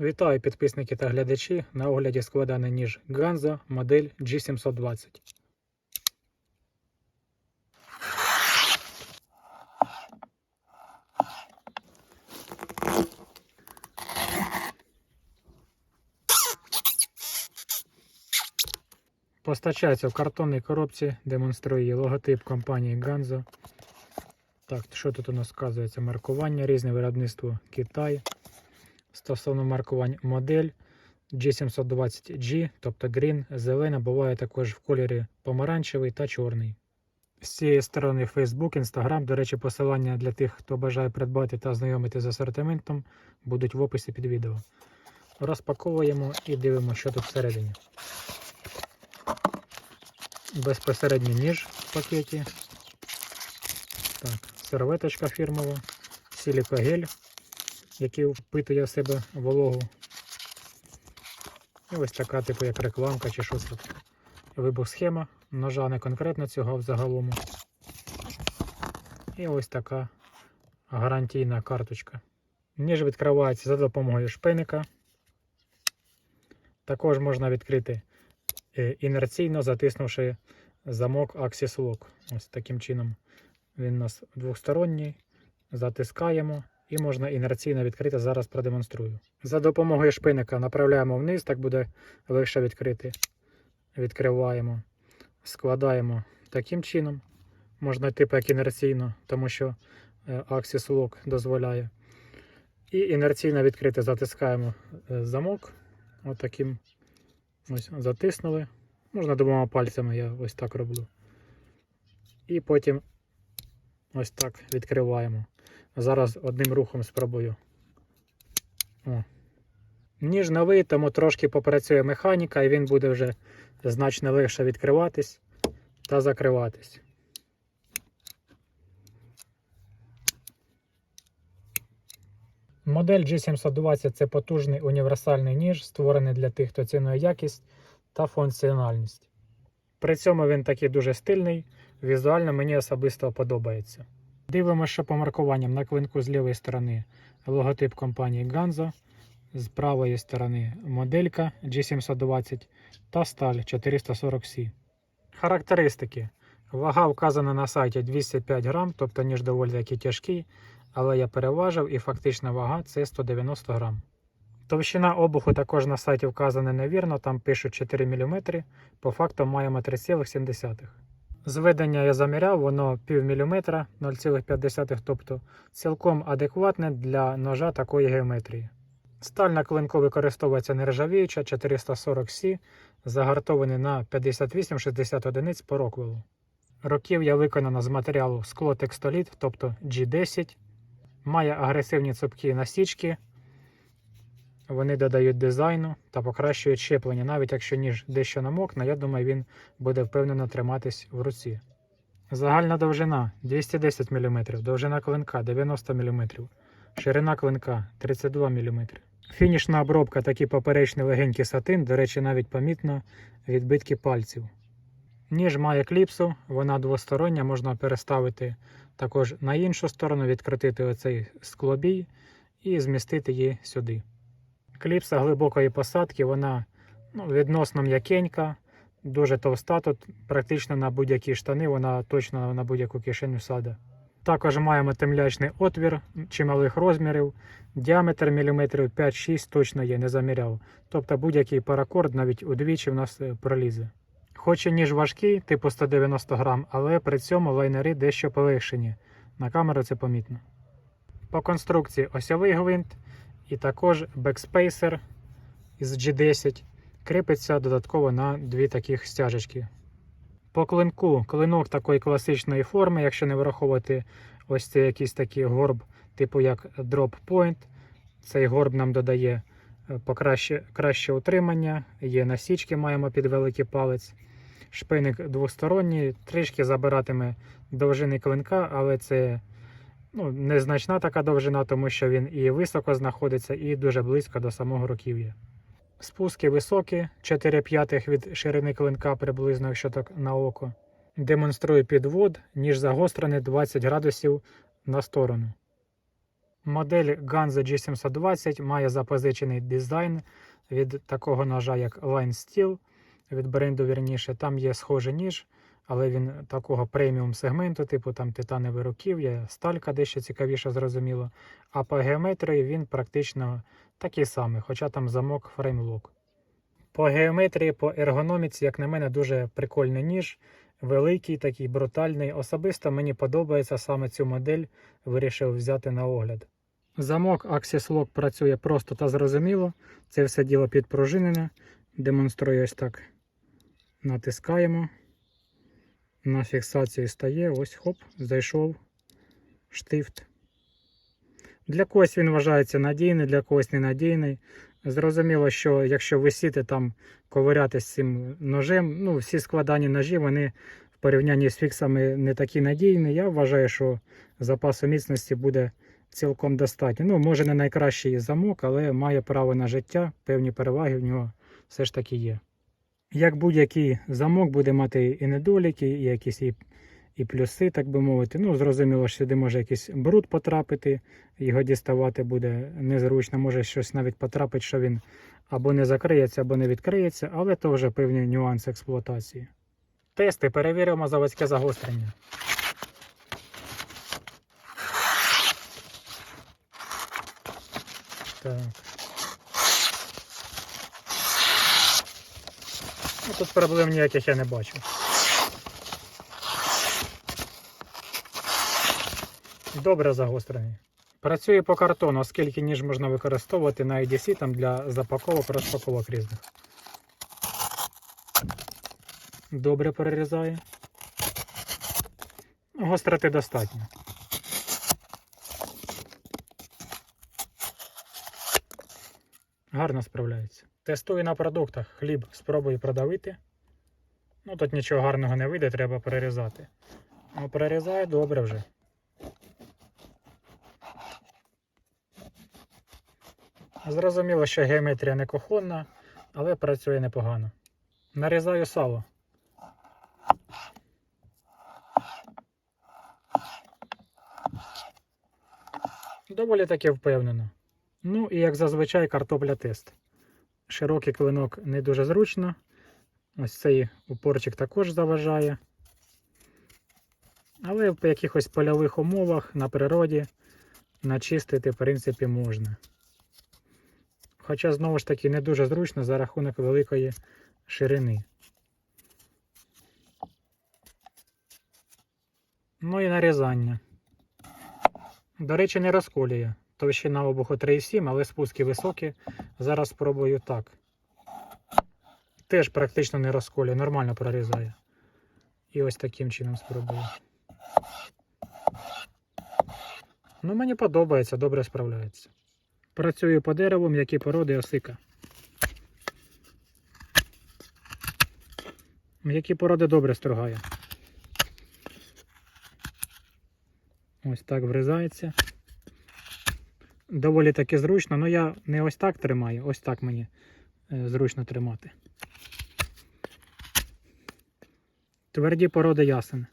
Вітаю підписники та глядачі. На огляді складаний ніж Ganzo модель G720. Постачається в картонній коробці, демонструє її логотип компанії Ganzo. Так, що тут у нас вказується? Маркування, різне виробництво Китай. Стосовно маркувань модель G720G, тобто Green, зелена, буває також в кольорі помаранчевий та чорний. З цієї сторони Facebook, Instagram, до речі, посилання для тих, хто бажає придбати та знайомити з асортиментом, будуть в описі під відео. Розпаковуємо і дивимося, що тут всередині. Безпосередньо ніж в пакеті. Так, серветочка фірмова, силікогель, який впитує в себе вологу. І ось така, типу, як рекламка чи щось. от. Вибух схема, ножа не конкретно цього а в. І ось така гарантійна карточка. Ніж відкривається за допомогою шпиника. Також можна відкрити е, інерційно затиснувши замок Axis Lock. Ось таким чином. Він у нас двосторонній. Затискаємо і можна інерційно відкрити. Зараз продемонструю. За допомогою шпиника направляємо вниз, так буде легше відкрити. Відкриваємо, складаємо таким чином. Можна типу як інерційно, тому що е, Axis Lock дозволяє. І інерційно відкрити, затискаємо е, замок. Отаким ось затиснули. Можна двома пальцями, я ось так роблю. І потім ось так відкриваємо. Зараз одним рухом спробую. О. Ніж новий, тому трошки попрацює механіка, і він буде вже значно легше відкриватись та закриватись. Модель G720 це потужний універсальний ніж, створений для тих, хто цінує якість та функціональність. При цьому він такий дуже стильний, візуально мені особисто подобається. Дивимося, по маркуванням на клинку з лівої сторони логотип компанії Ganzo, з правої сторони моделька G720 та сталь 440C. Характеристики. Вага вказана на сайті 205 грам, тобто ніж доволі таки тяжкий, але я переважив і фактична вага це 190 грам. Товщина обуху також на сайті вказана невірно, там пишуть 4 мм, по факту маємо 3,7. Зведення я заміряв, воно пів міліметра 0,5, тобто цілком адекватне для ножа такої геометрії. Сталь на клинку використовується нержавіюча 440C, загартований на 58-60 одиниць по роквелу. Років'я виконана з матеріалу склотекстоліт, тобто G10. Має агресивні цупкі насічки. Вони додають дизайну та покращують щеплення. Навіть якщо ніж дещо намокне, я думаю, він буде впевнено триматись в руці. Загальна довжина 210 мм, довжина клинка 90 мм, ширина клинка 32 мм. Фінішна обробка такий поперечний легенький сатин, до речі, навіть помітно відбитки пальців. Ніж має кліпсу, вона двостороння, можна переставити також на іншу сторону, відкрутити оцей склобій і змістити її сюди. Кліпса глибокої посадки, вона ну, відносно м'якенька, дуже товста. Тут практично на будь-які штани, вона точно на будь-яку кишеню саде. Також маємо темлячний отвір чималих розмірів, діаметр міліметрів 5-6 точно є, не заміряв. Тобто будь-який паракорд навіть удвічі в нас е, пролізе. Хоч і ніж важкий, типу 190 грам, але при цьому лайнери дещо полегшені. На камеру це помітно. По конструкції осьовий гвинт і також бекспейсер із G10 кріпиться додатково на дві таких стяжечки. По клинку клинок такої класичної форми, якщо не враховувати ось цей якийсь такий горб, типу як Drop Point. Цей горб нам додає е, покраще, краще утримання, є насічки, маємо під великий палець. Шпиник двосторонній, трішки забиратиме довжини клинка, але це ну, незначна така довжина, тому що він і високо знаходиться, і дуже близько до самого руків'я. Спуски високі, 4 п'ятих від ширини клинка приблизно, якщо так на око. Демонструю підвод, ніж загострений 20 градусів на сторону. Модель Ganza G720 має запозичений дизайн від такого ножа, як Line Steel, від бренду вірніше. Там є схожий ніж, але він такого преміум сегменту, типу там титанове руків'я, сталька дещо цікавіше зрозуміло. А по геометрії він практично такий самий, хоча там замок фреймлок. По геометрії, по ергономіці, як на мене, дуже прикольний ніж. Великий, такий брутальний. Особисто мені подобається саме цю модель, вирішив взяти на огляд. Замок Axis Lock працює просто та зрозуміло. Це все діло підпружинене. Демонструю ось так. Натискаємо. На фіксацію стає. Ось хоп, зайшов штифт. Для когось він вважається надійний, для когось ненадійний. Зрозуміло, що якщо висіти там ковирятись цим ножем, ну всі складані ножі, вони в порівнянні з фіксами не такі надійні. Я вважаю, що запасу міцності буде цілком достатньо. Ну, може не найкращий замок, але має право на життя, певні переваги в нього все ж таки є. Як будь-який замок буде мати і недоліки, і якісь і, і плюси, так би мовити. Ну, зрозуміло, що сюди може якийсь бруд потрапити, його діставати буде незручно, може щось навіть потрапить, що він або не закриється, або не відкриється, але то вже певні нюанси експлуатації. Тести перевіримо заводське загострення. Так. Ну, тут проблем ніяких я не бачу. Добре загострений. Працює по картону, оскільки ніж можна використовувати на EDC там для запаковок, розпаковок різних. Добре перерізає. Ну, Гостроти достатньо. Гарно справляється. Тестую на продуктах. Хліб спробую продавити. Ну тут нічого гарного не вийде, треба перерізати. Ну, перерізає добре вже. Зрозуміло, що геометрія не кухонна, але працює непогано. Нарізаю сало. Доволі таки впевнено. Ну і як зазвичай картопля тест. Широкий клинок не дуже зручно. Ось цей упорчик також заважає. Але в якихось польових умовах на природі начистити, в принципі, можна. Хоча, знову ж таки, не дуже зручно за рахунок великої ширини. Ну і нарізання. До речі, не розколює. Товщина обуху 3,7, але спуски високі. Зараз спробую так. Теж практично не розколює, нормально прорізає. І ось таким чином спробую. Ну, мені подобається, добре справляється. Працюю по дереву, м'які породи осика. М'які породи добре стругає. Ось так врізається. Доволі таки зручно, але я не ось так тримаю, ось так мені е, зручно тримати. Тверді породи ясен.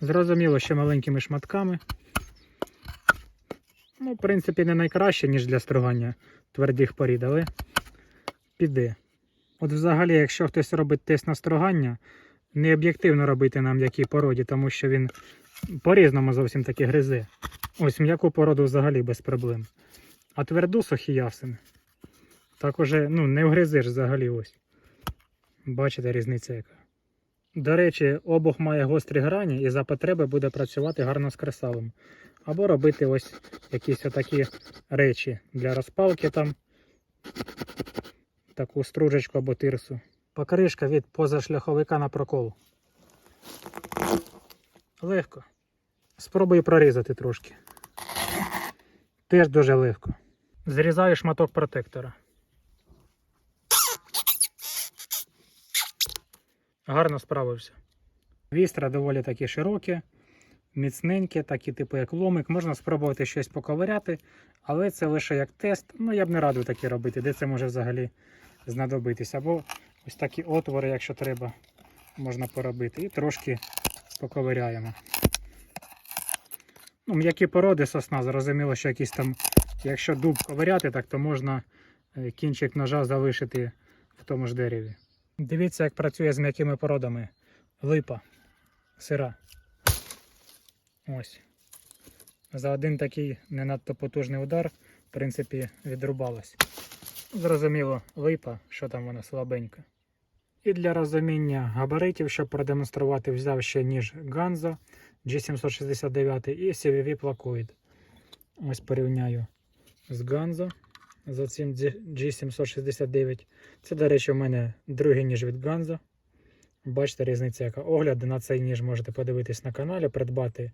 Зрозуміло, що маленькими шматками. Ну, в принципі, не найкраще, ніж для стругання твердих порід, але піде. От взагалі, якщо хтось робить тест на стругання, не об'єктивно робити на м'якій породі, тому що він по-різному зовсім таки гризе. Ось м'яку породу взагалі без проблем. А тверду сухі ясени. Так уже ну, не вгризеш взагалі ось. Бачите, різниця яка. До речі, обух має гострі грані і за потреби буде працювати гарно з кресалом. Або робити ось якісь отакі речі для розпалки там. Таку стружечку або тирсу. Покришка від позашляховика на прокол. Легко. Спробую прорізати трошки. Теж дуже легко. Зрізаю шматок протектора. Гарно справився. Вістра доволі такі широкі, міцненькі, такі типу як ломик. Можна спробувати щось поковиряти, але це лише як тест. Ну я б не радив такі робити, де це може взагалі знадобитись. Або ось такі отвори, якщо треба, можна поробити. І трошки поковиряємо. Ну, м'які породи сосна, зрозуміло, що якісь там, якщо дуб ковиряти, так то можна е, кінчик ножа залишити в тому ж дереві. Дивіться, як працює з м'якими породами. Липа, сира. Ось. За один такий не надто потужний удар, в принципі, відрубалась. Зрозуміло, липа, що там вона слабенька. І для розуміння габаритів, щоб продемонструвати, взяв ще ніж Ганзо G769 і CVV Placoid. Ось порівняю з Ганзо за цим G769. Це, до речі, у мене другий ніж від Ганзо. Бачите, різниця, яка огляди на цей ніж можете подивитись на каналі, придбати.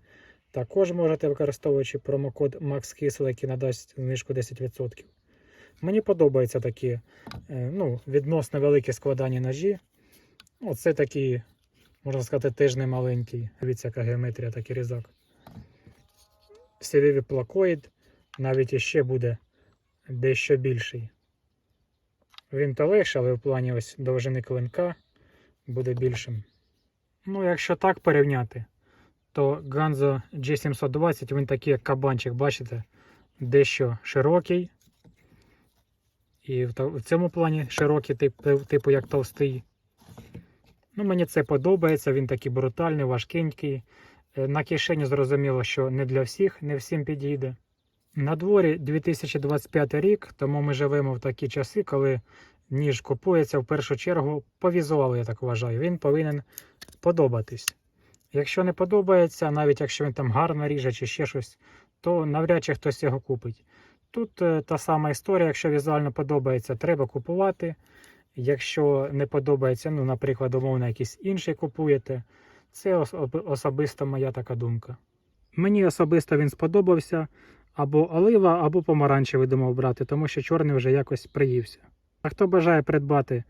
Також можете використовуючи промокод MAXKISL, який надасть знижку 10%. Мені подобаються такі е, ну, відносно великі складання ножі. Оце такий, можна сказати, теж не маленький. Дивіться, яка геометрія, такий різак. Сіріві плакоїд навіть іще буде дещо більший. Він то легший, але в плані ось довжини клинка буде більшим. Ну, якщо так порівняти, то Ганзо G720 він такий як кабанчик, бачите, дещо широкий. І в цьому плані широкий, тип, типу як товстий. Ну, мені це подобається, він такий брутальний, важкенький. Е, На кишені зрозуміло, що не для всіх, не всім підійде. На дворі 2025 рік, тому ми живемо в такі часи, коли ніж купується в першу чергу по візуалу, я так вважаю. Він повинен подобатись. Якщо не подобається, навіть якщо він там гарно ріже чи ще щось, то навряд чи хтось його купить. Тут е, та сама історія, якщо візуально подобається, треба купувати. Якщо не подобається, ну, наприклад, умовно, якийсь інший купуєте, це особисто моя така думка. Мені особисто він сподобався або олива, або помаранчевий думав брати, тому що чорний вже якось приївся. А хто бажає придбати,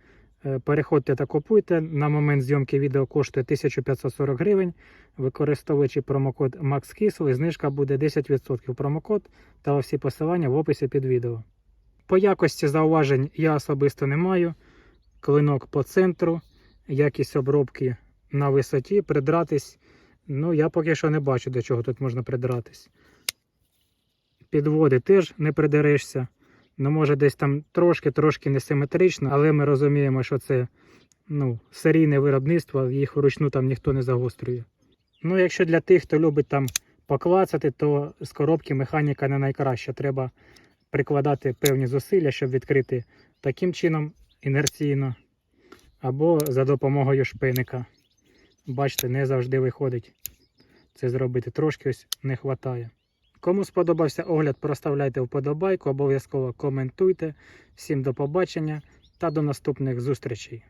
переходьте та купуйте. На момент зйомки відео коштує 1540 гривень. Використовуючи промокод MAXKISL, і знижка буде 10% промокод та всі посилання в описі під відео. По якості зауважень я особисто не маю. Клинок по центру, якість обробки на висоті, придратись. Ну, я поки що не бачу, до чого тут можна придратись. Підводи теж не придерешся. Ну, може, десь там трошки-трошки несиметрично, але ми розуміємо, що це ну, серійне виробництво, їх вручну там ніхто не загострює. Ну, якщо для тих, хто любить там поклацати, то з коробки механіка не найкраща. Треба прикладати певні зусилля, щоб відкрити таким чином інерційно, або за допомогою шпиника. Бачите, не завжди виходить це зробити. Трошки ось не вистачає. Кому сподобався огляд, проставляйте вподобайку, обов'язково коментуйте. Всім до побачення та до наступних зустрічей.